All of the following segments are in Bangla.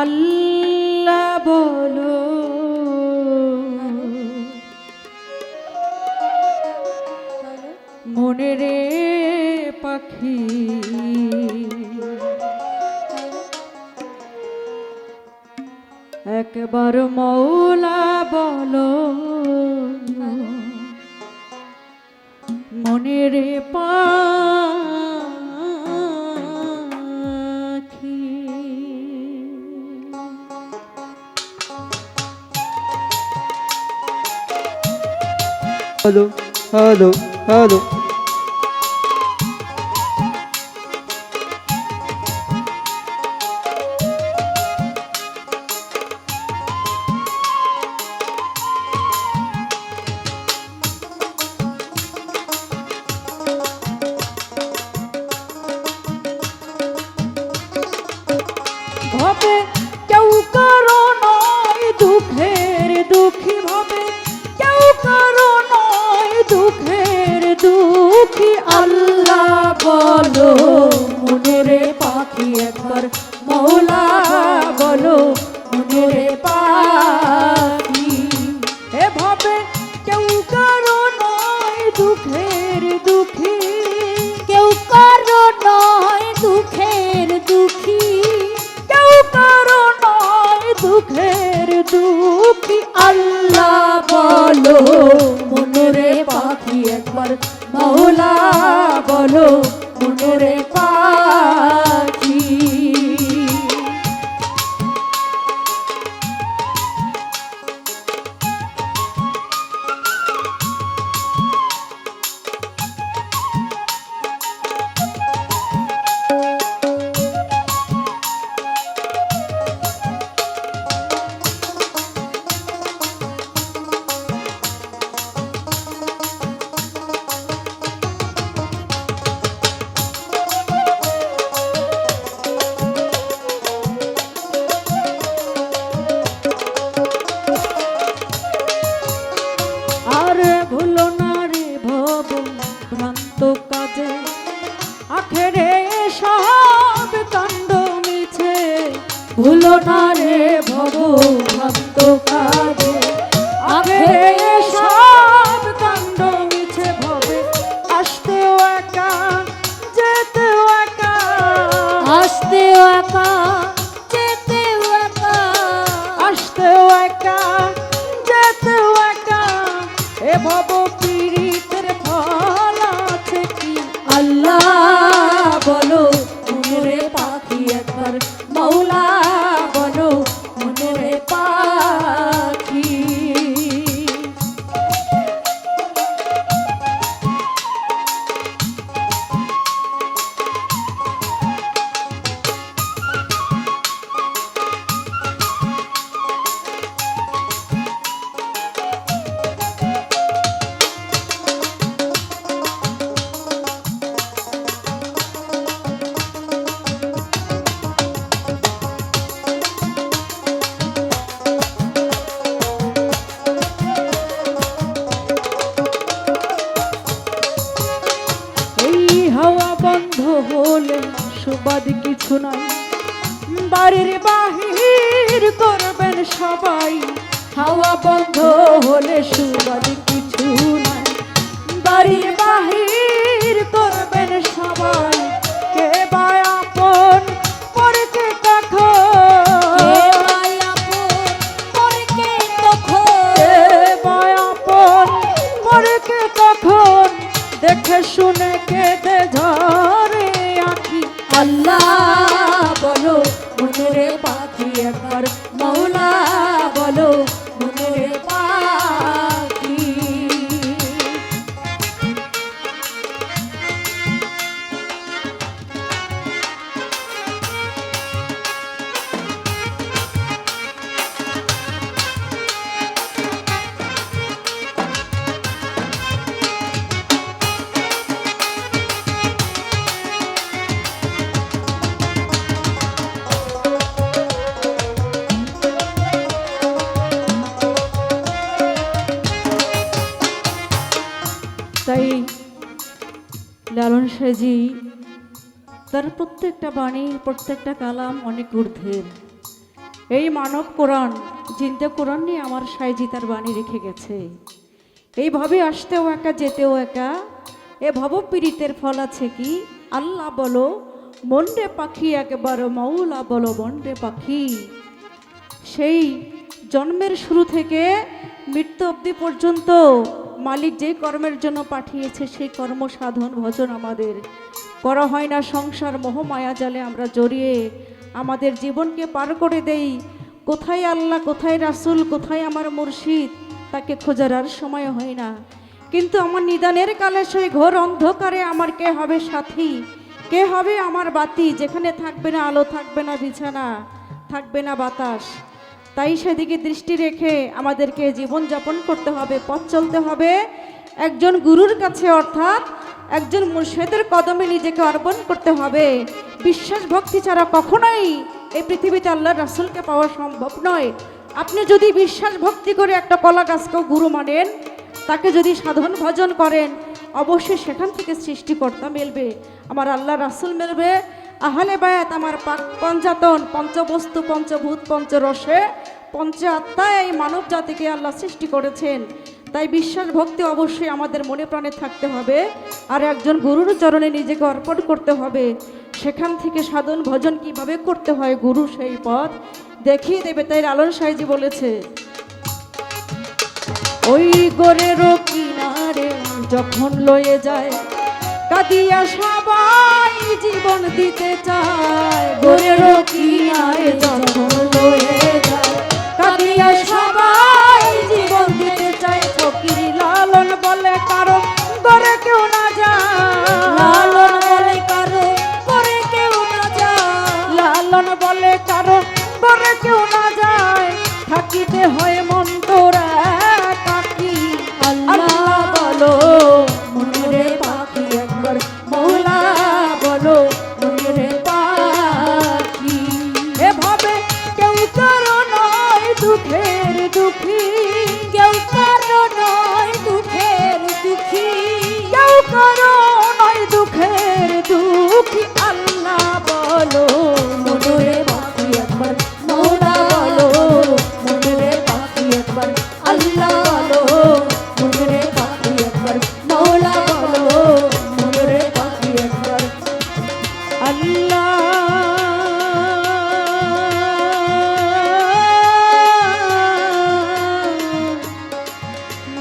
আল্লাহ বলো। মনে রে পাখি। একবার মৌলা বলো। মনে রে পাখি হ্যালো হ্যালো হ্যালো ভাবে কেউ কারও বলো মনের পাখি একবার মৌলা বলো মনের পাখি। এভাবে কেউ কারও নয় দুঃখের দুঃখী। কেউ কারও নয় দুঃখের দুঃখী। কেউ কারও নয় দুঃখের দুঃখী। আল্লাহ বলো বলো। ভুলো না ভ্রান্ত কাজে। আগে সব সুবাদ কিছু নাই। বাড়ির বাহির করবেন সবাই। হাওয়া বন্ধ হলে সুবাদ কিছু নাই। বাড়ির বাহির করবেন সবাই। কে বা একবার মৌলা বলো সাজি তার প্রত্যেকটা বাণী, প্রত্যেকটা কালাম অনেক ঊর্ধ্বের এই মানব কোরআন, জিন্দে কোরআন নিয়ে আমার সাইজি তার বাণী রেখে গেছে। এইভাবে আসতেও একা, যেতেও একা, এ ভবপীড়িতের ফল আছে কি? আল্লাহ বলো, মন্ডে পাখি একবার, মৌলা বলো, মন্ডে পাখি। সেই জন্মের শুরু থেকে মৃত্যু অবধি পর্যন্ত মালিক যে কর্মের জন্য পাঠিয়েছে, সেই কর্ম সাধন ভজন আমাদের। করা হয় না সংসার মোহমায়া জালে, আমরা জড়িয়ে আমাদের জীবনকে পার করে দেই। কোথায় আল্লাহ, কোথায় রাসূল, কোথায় আমার মুর্শিদ? তাকে খোঁজার আর সময় হয় না। কিন্তু আমার নিদানের কালে সেই ঘোর অন্ধকারে আমার কে হবে সাথী? কে হবে আমার বাতি? যেখানে থাকবে না আলো, থাকবে না বিছানা, থাকবে না বাতাস। তাই সেদিকে দৃষ্টি রেখে আমাদেরকে জীবনযাপন করতে হবে, পথ চলতে হবে। একজন গুরুর কাছে অর্থাৎ একজন মুর্শেদের কদমে নিজেকে অর্পণ করতে হবে। বিশ্বাস ভক্তি ছাড়া কখনোই এই পৃথিবীতে আল্লাহ রাসুলকে পাওয়া সম্ভব নয়। আপনি যদি বিশ্বাস ভক্তি করে একটা কলা গাছকেও গুরু মানেন, তাকে যদি সাধন ভজন করেন, অবশ্যই সেখান থেকে সৃষ্টিকর্তা মেলবে। আমার আল্লাহ রাসুল মেলবে। আহলে বায়াত আমার পাক- পঞ্চাতন, পঞ্চবস্তু, পঞ্চভূত, পঞ্চরসে পঞ্চ আত্মায় এই মানব জাতিকে আল্লাহ সৃষ্টি করেছেন। তাই বিশ্বাস, ভক্তি অবশ্যই আমাদের মনে প্রাণে থাকতে হবে। আর একজন গুরুর চরণে নিজেকে অর্পণ করতে হবে। সেখান থেকে সাধন, ভজন কীভাবে করতে হয় গুরু সেই পথ দেখিয়ে দেবে, তাই লালন সাইজি বলেছে। ওই গোরের কিনারে যখন লয়ে যায়, কাদিয়া সবাই জীবন দিতে চায় গোরের কিনারে যখন লয়ে যায়। কাঁদিয়া সবাই জীবন দিতে চায়। ফকির লালন বলে কারও গড়ে কেউ না যায়। লালন বলে কারও করে কেউ না যায়। লালন বলে কারও করে কেউ না যায়। থাকিতে হয় মন্তরা কাকি আল্লাহ বলো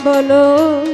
বলো